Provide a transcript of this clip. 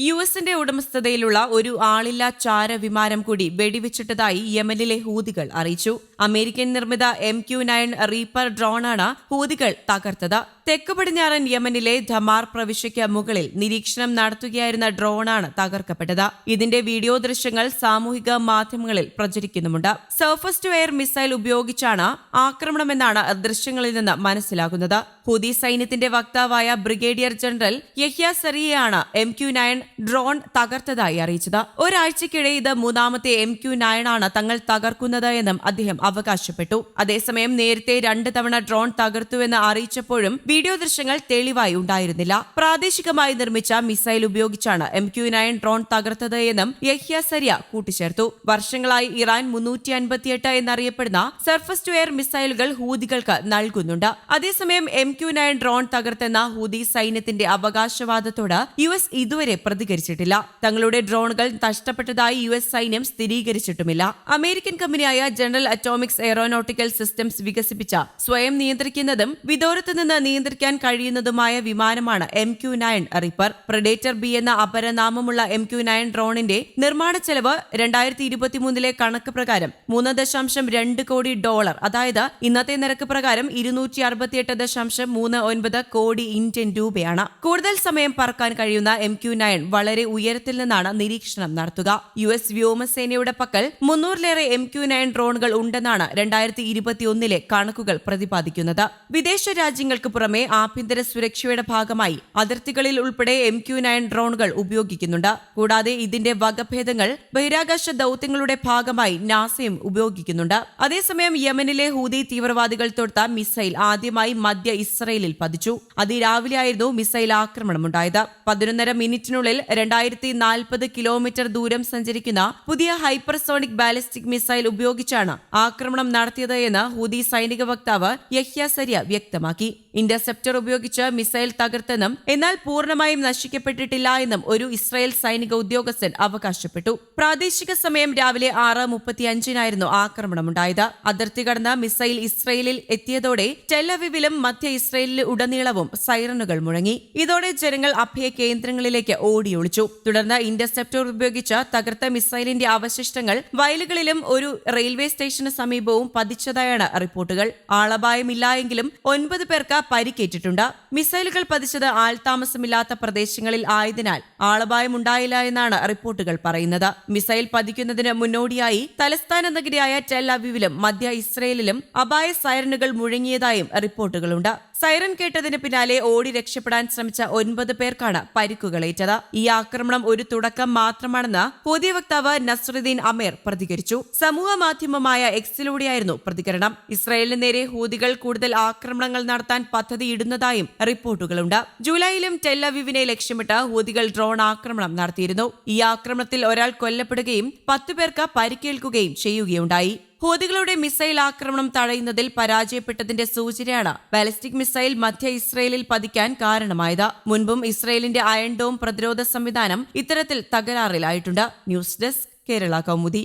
U എസിന്റെ ഉടമസ്ഥതയിലുള്ള ഒരു ആളില്ലാ ചാര വിമാനം കൂടി വെടിവെച്ചിട്ടതായി യമനിലെ ഹൂതികൾ അറിയിച്ചു. അമേരിക്കൻ നിർമ്മിത എം ക്യു നയൻ റീപ്പർ ഡ്രോണാണ് ഹൂതികൾ തകർത്തത്. തെക്ക് പടിഞ്ഞാറൻ യമനിലെ ധമാർ പ്രവിശ്യയ്ക്ക് മുകളിൽ നിരീക്ഷണം നടത്തുകയായിരുന്ന ഡ്രോണാണ് തകർക്കപ്പെട്ടത്. ഇതിന്റെ വീഡിയോ ദൃശ്യങ്ങൾ സാമൂഹിക മാധ്യമങ്ങളിൽ പ്രചരിക്കുന്നുമുണ്ട്. സർഫസ് ടു എയർ മിസൈൽ ഉപയോഗിച്ചാണ് ആക്രമണമെന്നാണ് ദൃശ്യങ്ങളിൽ നിന്ന് മനസ്സിലാകുന്നത്. ഹൂതി സൈന്യത്തിന്റെ വക്താവായ ബ്രിഗേഡിയർ ജനറൽ യഹ്യ സെറിയയാണ് എം ക്യു നയൻ ഡ്രോൺ തകർത്തതായി അറിയിച്ചത്. ഒരാഴ്ചക്കിടെ ഇത് മൂന്നാമത്തെ എം ക്യു നയൻ ആണ് തങ്ങൾ തകർക്കുന്നത് എന്നും അദ്ദേഹം അവകാശപ്പെട്ടു. അതേസമയം നേരത്തെ രണ്ട് തവണ ഡ്രോൺ തകർത്തുവെന്ന് അറിയിച്ചപ്പോഴും വീഡിയോ ദൃശ്യങ്ങൾ തെളിവായി ഉണ്ടായിരുന്നില്ല. പ്രാദേശികമായി നിർമ്മിച്ച മിസൈൽ ഉപയോഗിച്ചാണ് എം ക്യു നയൻ ഡ്രോൺ തകർത്തത് എന്നും യഹ്യ സരിയ കൂട്ടിച്ചേർത്തു. വർഷങ്ങളായി ഇറാൻ മുന്നൂറ്റി അൻപത്തിയെട്ട് എന്നറിയപ്പെടുന്ന സർഫസ് ടു എയർ മിസൈലുകൾ ഹൂതികൾക്ക് നൽകുന്നുണ്ട്. അതേസമയം എം ക്യു നയൻ ഡ്രോൺ തകർത്തെന്ന ഹൂതി സൈന്യത്തിന്റെ അവകാശവാദത്തോട് യു എസ് ഇതുവരെ പ്രതികരിച്ചിട്ടില്ല. തങ്ങളുടെ ഡ്രോണുകൾ നഷ്ടപ്പെട്ടതായി യു എസ് സൈന്യം സ്ഥിരീകരിച്ചിട്ടുമില്ല. അമേരിക്കൻ കമ്പനിയായ ജനറൽ അറ്റോമിക്സ് എയറോനോട്ടിക്കൽ സിസ്റ്റംസ് വികസിപ്പിച്ച സ്വയം നിയന്ത്രിക്കുന്നതും വിദൂരത്ത് നിന്ന് നിയന്ത്രിക്കാൻ കഴിയുന്നതുമായ വിമാനമാണ് M Q nine Reaper Predator B എന്ന അപരനാമമുള്ള എം ക്യു നയൻ ഡ്രോണിന്റെ നിർമ്മാണ ചെലവ് രണ്ടായിരത്തി ഇരുപത്തിമൂന്നിലെ കണക്ക് പ്രകാരം മൂന്ന് ദശാംശം രണ്ട് കോടി ഡോളർ. അതായത് ഇന്നത്തെ നിരക്ക് പ്രകാരം ഇരുന്നൂറ്റി അറുപത്തിയെട്ട് ദശാംശം മൂന്ന് ഒൻപത് കോടി ഇന്ത്യൻ രൂപയാണ്. കൂടുതൽ സമയം പറക്കാൻ കഴിയുന്ന എം ക്യു നയൻ വളരെ ഉയരത്തിൽ നിന്നാണ് നിരീക്ഷണം നടത്തുക. യു എസ് വ്യോമസേനയുടെ പക്കൽ മുന്നൂറിലേറെ എം ക്യു നയൻ ഡ്രോണുകൾ ഉണ്ടെന്നാണ് രണ്ടായിരത്തി ഇരുപത്തിയൊന്നിലെ കണക്കുകൾ പ്രതിപാദിക്കുന്നത്. വിദേശ രാജ്യങ്ങൾക്ക് പുറമെ ആഭ്യന്തര സുരക്ഷയുടെ ഭാഗമായി അതിർത്തികളിൽ ഉൾപ്പെടെ എം ക്യു നയൻ ഡ്രോണുകൾ ഉപയോഗിക്കുന്നുണ്ട്. കൂടാതെ ഇതിന്റെ വകഭേദങ്ങൾ ബഹിരാകാശ ദൌത്യങ്ങളുടെ ഭാഗമായി നാസയും ഉപയോഗിക്കുന്നുണ്ട്. അതേസമയം യമനിലെ ഹൂതി തീവ്രവാദികൾ തൊടുത്ത മിസൈൽ ആദ്യമായി മധ്യ ഇസ്രയേലിൽ പതിച്ചു. അതിരാവിലെയായിരുന്നു മിസൈൽ ആക്രമണമുണ്ടായത്. പതിനൊന്നര മിനിറ്റിനുള്ളിൽ രണ്ടായിരത്തി നാൽപ്പത് കിലോമീറ്റർ ദൂരം സഞ്ചരിക്കുന്ന പുതിയ ഹൈപ്പർസോണിക് ബാലിസ്റ്റിക് മിസൈൽ ഉപയോഗിച്ചാണ് ആക്രമണം നടത്തിയത് എന്ന് ഹൂതി സൈനിക വക്താവ് യഹ്യ സരിയ വ്യക്തമാക്കി. ഇന്റർസെപ്റ്റർ ഉപയോഗിച്ച് മിസൈൽ തകർത്തെന്നും എന്നാൽ പൂർണമായും നശിക്കപ്പെട്ടിട്ടില്ല എന്നും ഒരു ഇസ്രായേൽ സൈനിക ഉദ്യോഗസ്ഥൻ അവകാശപ്പെട്ടു. പ്രാദേശിക സമയം രാവിലെ ആറ് മുപ്പത്തിയഞ്ചിനായിരുന്നു ആക്രമണമുണ്ടായത്. അതിർത്തി കടന്ന മിസൈൽ ഇസ്രയേലിൽ എത്തിയതോടെ ടെലവിവിലും മധ്യ ഇസ്രയേലിൽ ഉടനീളവും സൈറനുകൾ മുഴങ്ങി. ഇതോടെ ജനങ്ങൾ അഭയ കേന്ദ്രങ്ങളിലേക്ക് ഓടിയൊളിച്ചു. തുടർന്ന് ഇന്റർസെപ്റ്റർ ഉപയോഗിച്ച് തകർത്ത മിസൈലിന്റെ അവശിഷ്ടങ്ങൾ വയലുകളിലും ഒരു റെയിൽവേ സ്റ്റേഷന് സമീപവും പതിച്ചതായാണ് റിപ്പോർട്ടുകൾ. ആളപായമില്ലായെങ്കിലും ഒൻപത് പേർക്ക് പരിക്കേറ്റിട്ടുണ്ട്. മിസൈലുകൾ പതിച്ചത് ആൾതാമസമില്ലാത്ത പ്രദേശങ്ങളിൽ ആയതിനാൽ ആളപായമുണ്ടായില്ല എന്നാണ് റിപ്പോർട്ടുകൾ പറയുന്നത്. മിസൈൽ പതിക്കുന്നതിന് മുന്നോടിയായി തലസ്ഥാന നഗരിയായ ടെൽ അവീവിലും മധ്യ ഇസ്രയേലിലും അപായ സൈറനുകൾ മുഴങ്ങിയതായും റിപ്പോർട്ടുകളുണ്ട്. സൈറൻ കേട്ടതിന് പിന്നാലെ ഓടി രക്ഷപ്പെടാൻ ശ്രമിച്ച ഒൻപത് പേർക്കാണ് പരിക്കുകളേറ്റത്. ഈ ആക്രമണം ഒരു തുടക്കം മാത്രമാണെന്ന് പുതിയ വക്താവ് നസ്രുദ്ദീൻ അമീർ പ്രതികരിച്ചു. സമൂഹ മാധ്യമമായ എക്സിലൂടെയായിരുന്നു പ്രതികരണം. ഇസ്രായേലിന് നേരെ ഹൂതികൾ കൂടുതൽ ആക്രമണങ്ങൾ നടത്താൻ പദ്ധതിയിടുന്നതായും റിപ്പോർട്ടുകളുണ്ട്. ജൂലൈയിലും ടെല്ലവിവിനെ ലക്ഷ്യമിട്ട് ഹൂതികൾ ഡ്രോൺ ആക്രമണം നടത്തിയിരുന്നു. ഈ ആക്രമണത്തിൽ ഒരാൾ കൊല്ലപ്പെടുകയും പത്തു പേർക്ക് പരിക്കേൽക്കുകയും ചെയ്യുകയുണ്ടായി. ഹോദികളുടെ മിസൈൽ ആക്രമണം തടയുന്നതിൽ പരാജയപ്പെട്ടതിന്റെ സൂചനയാണ് ബാലിസ്റ്റിക് മിസൈൽ മധ്യ ഇസ്രയേലിൽ പതിക്കാൻ കാരണമായത്. മുൻപും ഇസ്രയേലിന്റെ അയൺ ഡോം പ്രതിരോധ സംവിധാനം ഇത്തരത്തിൽ തകരാറിലായിട്ടുണ്ട്. News desk Kerala Kaumudi.